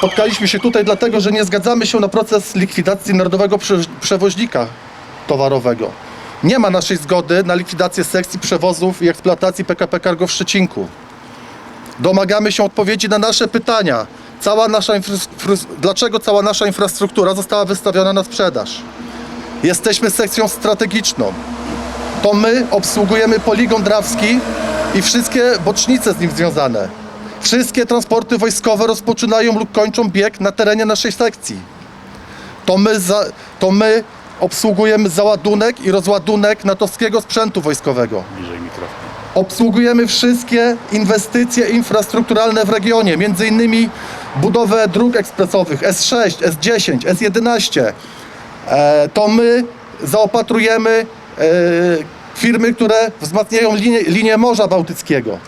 Spotkaliśmy się tutaj dlatego, że nie zgadzamy się na proces likwidacji narodowego prze przewoźnika towarowego. Nie ma naszej zgody na likwidację sekcji przewozów i eksploatacji PKP Cargo w Szczecinku. Domagamy się odpowiedzi na nasze pytania. Cała nasza dlaczego cała nasza infrastruktura została wystawiona na sprzedaż? Jesteśmy sekcją strategiczną. To my obsługujemy poligon drawski i wszystkie bocznice z nim związane. Wszystkie transporty wojskowe rozpoczynają lub kończą bieg na terenie naszej sekcji. To my, za, to my obsługujemy załadunek i rozładunek natowskiego sprzętu wojskowego. Bliżej mikrofon. Obsługujemy wszystkie inwestycje infrastrukturalne w regionie, innymi budowę dróg ekspresowych S6, S10, S11. E, to my zaopatrujemy e, firmy, które wzmacniają linię, linię Morza Bałtyckiego.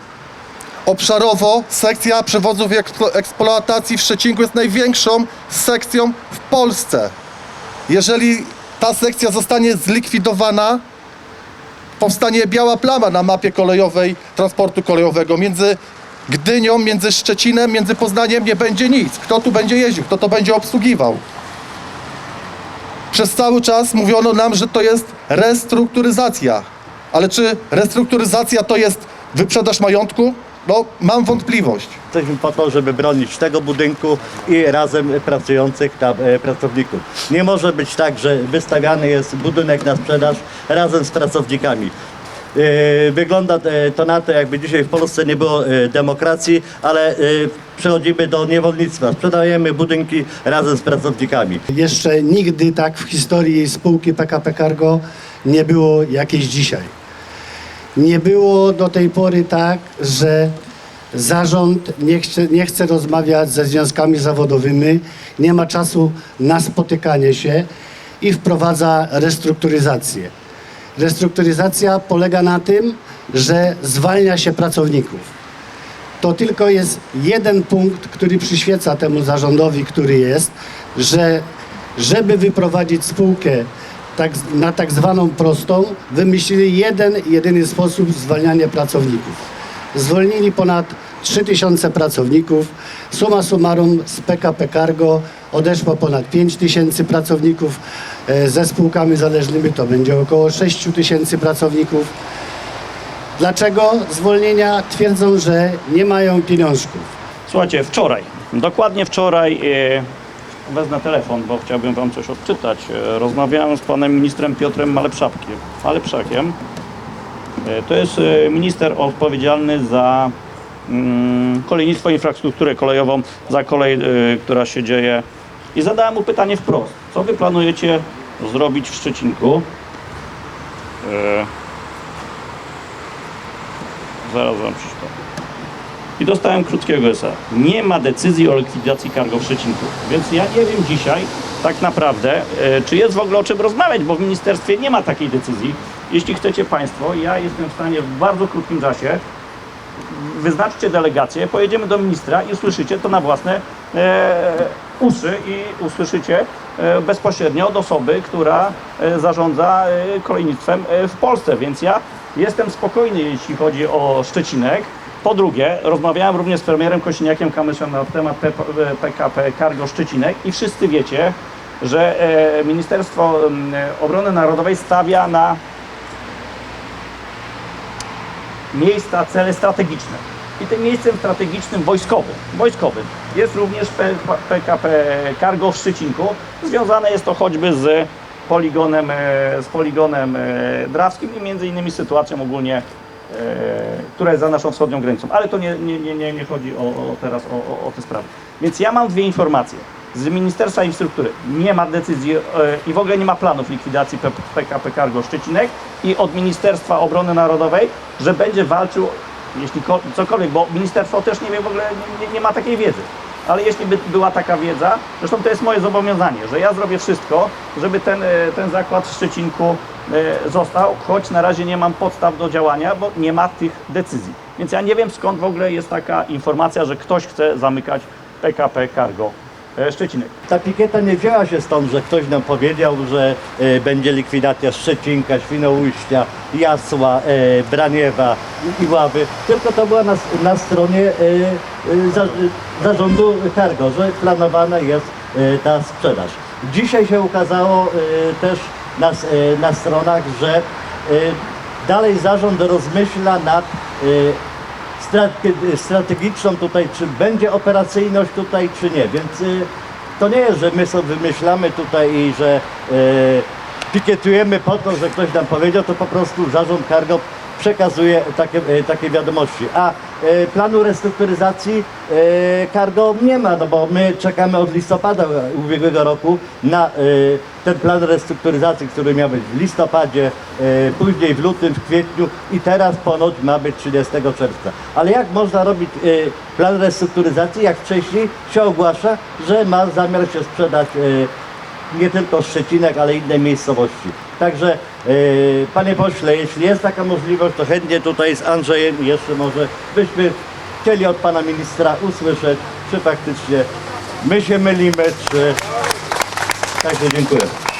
Obszarowo sekcja przewozów i eksplo- eksploatacji w Szczecinku jest największą sekcją w Polsce. Jeżeli ta sekcja zostanie zlikwidowana, powstanie biała plama na mapie kolejowej transportu kolejowego. Między Gdynią, między Szczecinem, między Poznaniem nie będzie nic. Kto tu będzie jeździł, kto to będzie obsługiwał? Przez cały czas mówiono nam, że to jest restrukturyzacja. Ale czy restrukturyzacja to jest wyprzedaż majątku? No, mam wątpliwość. Jesteśmy po to, żeby bronić tego budynku i razem pracujących tam e, pracowników. Nie może być tak, że wystawiany jest budynek na sprzedaż razem z pracownikami. E, Wygląda e, to na to, jakby dzisiaj w Polsce nie było e, demokracji, ale e, przechodzimy do niewolnictwa. Sprzedajemy budynki razem z pracownikami. Jeszcze nigdy tak w historii spółki PKP Cargo nie było jakieś dzisiaj. Nie było do tej pory tak, że zarząd nie chce, nie chce rozmawiać ze związkami zawodowymi, nie ma czasu na spotykanie się i wprowadza restrukturyzację. Restrukturyzacja polega na tym, że zwalnia się pracowników. To tylko jest jeden punkt, który przyświeca temu zarządowi, który jest, że żeby wyprowadzić spółkę tak, na tak zwaną prostą, wymyślili jeden, jedyny sposób zwalniania pracowników. Zwolnili ponad 3000 pracowników. Suma summarum z PKP Cargo odeszło ponad 5000 pracowników. E, Ze spółkami zależnymi to będzie około 6000 pracowników. Dlaczego zwolnienia twierdzą, że nie mają pieniążków? Słuchajcie, wczoraj, dokładnie wczoraj, e, wezmę telefon, bo chciałbym Wam coś odczytać. E, rozmawiałem z panem ministrem Piotrem Malepszakiem. Malepszakiem. To jest e, minister odpowiedzialny za mm, kolejnictwo, infrastrukturę kolejową, za kolej, e, która się dzieje. I zadałem mu pytanie wprost. Co Wy planujecie zrobić w Szczecinku? Zaraz Wam przeczytam. I dostałem krótkiego esa. Nie ma decyzji o likwidacji cargo w Szczecinku. Więc ja nie wiem dzisiaj tak naprawdę, e, czy jest w ogóle o czym rozmawiać, bo w ministerstwie nie ma takiej decyzji. Jeśli chcecie Państwo, ja jestem w stanie w bardzo krótkim czasie wyznaczcie delegację, pojedziemy do ministra i usłyszycie to na własne e, uszy i usłyszycie e, bezpośrednio od osoby, która e, zarządza e, kolejnictwem e, w Polsce. Więc ja jestem spokojny, jeśli chodzi o Szczecinek. Po drugie, rozmawiałem również z premierem Kosiniakiem Kamyszem na temat PKP Cargo Szczecinek i wszyscy wiecie, że e, Ministerstwo em, Obrony Narodowej stawia na miejsca, cele strategiczne. I tym miejscem strategicznym wojskowym, wojskowym jest również PKP Cargo w Szczecinku. Związane jest to choćby z poligonem, e, z poligonem e, drawskim i między innymi sytuacją ogólnie, która jest za naszą wschodnią granicą. Ale to nie, nie, nie, nie, chodzi o, o teraz o, o, o te sprawy. Więc ja mam dwie informacje. Z Ministerstwa Infrastruktury nie ma decyzji e, i w ogóle nie ma planów likwidacji PKP Cargo Szczecinek i od Ministerstwa Obrony Narodowej, że będzie walczył, jeśli ko- cokolwiek, bo ministerstwo też nie wie w ogóle, nie, nie, ma takiej wiedzy. Ale jeśli by była taka wiedza, zresztą to jest moje zobowiązanie, że ja zrobię wszystko, żeby ten, e, ten zakład w Szczecinku e, został, choć na razie nie mam podstaw do działania, bo nie ma tych decyzji. Więc ja nie wiem skąd w ogóle jest taka informacja, że ktoś chce zamykać PKP Cargo e, Szczecinek. Ta pikieta nie wzięła się stąd, że ktoś nam powiedział, że e, będzie likwidacja Szczecinka, Świnoujścia, Jasła, e, Braniewa i Ławy, tylko to była na, na stronie e, e, za, zarządu Cargo, że planowana jest e, ta sprzedaż. Dzisiaj się ukazało e, też na, e, na stronach, że e, dalej zarząd rozmyśla nad e, strate- strategiczną tutaj, czy będzie operacyjność tutaj, czy nie. Więc to nie jest, że my sobie wymyślamy tutaj i że pikietujemy po to, że ktoś nam powiedział, to po prostu zarząd Cargo przekazuje takie, takie wiadomości. A planu restrukturyzacji y, Cargo nie ma, no bo my czekamy od listopada ubiegłego roku na y, ten plan restrukturyzacji, który miał być w listopadzie, później w lutym, w kwietniu i teraz ponoć ma być 30 czerwca. Ale jak można robić plan restrukturyzacji, jak wcześniej się ogłasza, że ma zamiar się sprzedać nie tylko Szczecinek, ale inne miejscowości. Także y, panie pośle, jeśli jest taka możliwość, to chętnie tutaj z Andrzejem jeszcze może byśmy chcieli od pana ministra usłyszeć, czy faktycznie my się mylimy, czy... Także dziękuję.